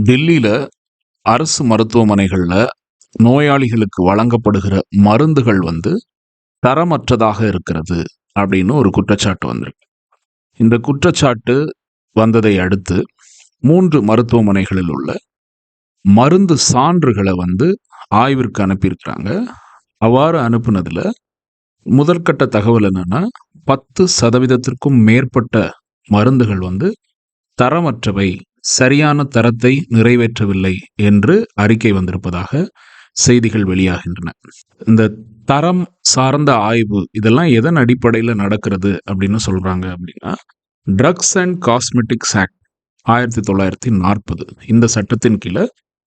டெல்லியில் அரசு மருத்துவமனைகளில் நோயாளிகளுக்கு வழங்கப்படுகிற மருந்துகள் வந்து தரமற்றதாக இருக்கிறது அப்படின்னு ஒரு குற்றச்சாட்டு வந்திருக்கு. இந்த குற்றச்சாட்டு வந்ததை அடுத்து மூன்று மருத்துவமனைகளில் உள்ள மருந்து சான்றுகளை வந்து ஆய்விற்கு அனுப்பியிருக்கிறாங்க. அவ்வாறு அனுப்புனதில் முதற்கட்ட தகவல் என்னென்னா பத்து சதவீதத்திற்கும் மேற்பட்ட மருந்துகள் வந்து தரமற்றவை சரியான தரத்தை நிறைவேற்றவில்லை என்று அறிக்கை வந்திருப்பதாக செய்திகள் வெளியாகின்றன. இந்த தரம் சார்ந்த ஆய்வு இதெல்லாம் எதன் அடிப்படையில் நடக்கிறது அப்படின்னு சொல்கிறாங்க அப்படின்னா ட்ரக்ஸ் அண்ட் காஸ்மெட்டிக்ஸ் ஆக்ட் ஆயிரத்தி தொள்ளாயிரத்தி நாற்பது. இந்த சட்டத்தின் கீழே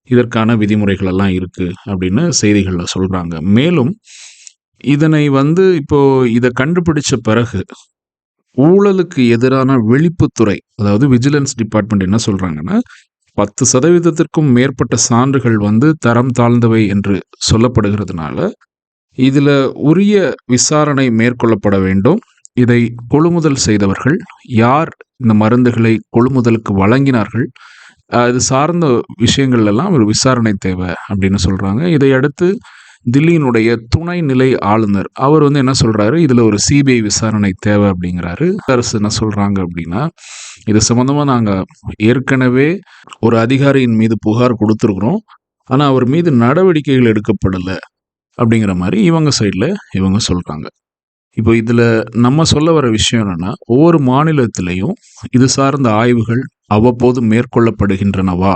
இதற்கான விதிமுறைகள் எல்லாம் இருக்கு அப்படின்னு செய்திகளில் சொல்கிறாங்க மேலும் இதனை வந்து இப்போ இதை கண்டுபிடிச்ச பிறகு ஊழலுக்கு எதிரான வெளிப்புத்துறை அதாவது விஜிலன்ஸ் டிபார்ட்மெண்ட் என்ன சொல்கிறாங்கன்னா பத்து சதவீதத்திற்கும் மேற்பட்ட சான்றுகள் வந்து தரம் தாழ்ந்தவை என்று சொல்லப்படுகிறதுனால இதில் உரிய விசாரணை மேற்கொள்ளப்பட வேண்டும். இதை கொள்முதல் செய்தவர்கள் யார் இந்த மருந்துகளை கொள்முதலுக்கு வழங்கினார்கள் இது சார்ந்த விஷயங்கள் எல்லாம் ஒரு விசாரணை தேவை அப்படின்னு சொல்கிறாங்க இதை அடுத்து தில்லியினுடைய துணை நிலை ஆளுநர். அவர் வந்து என்ன சொல்றாரு? இதுல ஒரு சிபிஐ விசாரணை தேவை அப்படிங்கிறாரு. அரசு என்ன சொல்றாங்க அப்படின்னா இது சம்பந்தமா நாங்க ஏற்கனவே ஒரு அதிகாரியின் மீது புகார் கொடுத்துருக்குறோம். ஆனா அவர் மீது நடவடிக்கைகள் எடுக்கப்படலை அப்படிங்கிற மாதிரி இவங்க சைடில் இவங்க சொல்கிறாங்க இப்போ இதில் நம்ம சொல்ல வர விஷயம் என்னென்னா ஒவ்வொரு மாநிலத்திலையும் இது சார்ந்த ஆய்வுகள் அவ்வப்போது மேற்கொள்ளப்படுகின்றனவா?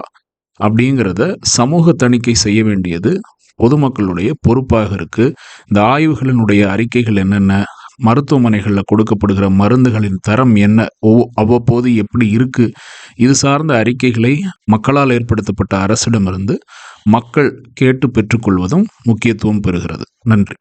அப்படிங்கிறத சமூக தணிக்கை செய்ய வேண்டியது பொதுமக்களுடைய பொறுப்பாக இருக்கு. இந்த ஆய்வுகளினுடைய அறிக்கைகள் என்னென்ன மருத்துவமனைகளில் கொடுக்கப்படுகிற மருந்துகளின் தரம் என்ன ஒவ்வொ- அவ்வப்போது எப்படி இருக்குது இது சார்ந்த அறிக்கைகளை மக்களால் ஏற்படுத்தப்பட்ட அரசிடமிருந்து மக்கள் கேட்டு பெற்றுக்கொள்வதும் முக்கியத்துவம் பெறுகிறது. நன்றி.